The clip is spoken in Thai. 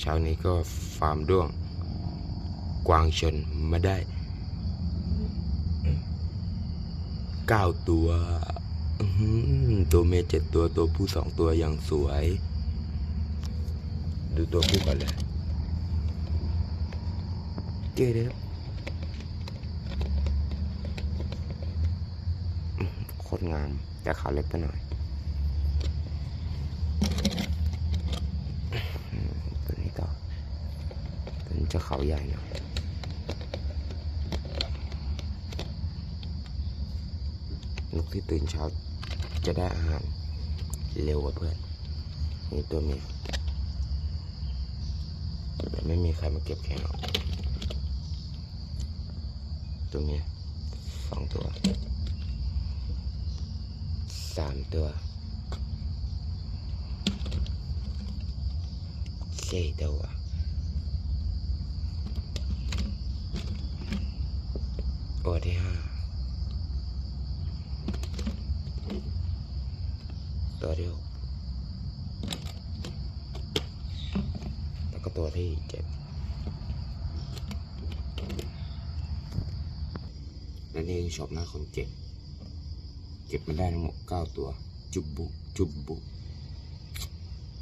เช้านี้ก็ฟาร์มด้วง กวางชนมาได้เก้าตัว ตัวเมียเจ็ดตัวตัวผู้สองตัวอย่างสวย ดูตัวผู้ก่อนเลยเจ๊เด้ออื้อโคตรงาม แต่ขาเล็กไปหน่อย ตัวนี้ต่อตัวนี้ จะเขาใหญ่หน่อยนกที่ตื่นเช้าจะได้อาหารเร็วกว่าเพื่อนนี่ตัวเมียแต่ไม่มีใครมาเก็บแข่งหรอกตัวเมียสองตัวสามตัวสี่ตัว ตัวที่ห้าตัวที่หกแล้วก็ตัวที่เจ็ดและนี่คือชอบหน้าคนเก็บเก็บมาได้ทั้งหมดเก้าตัว จุบบุ จุบบุ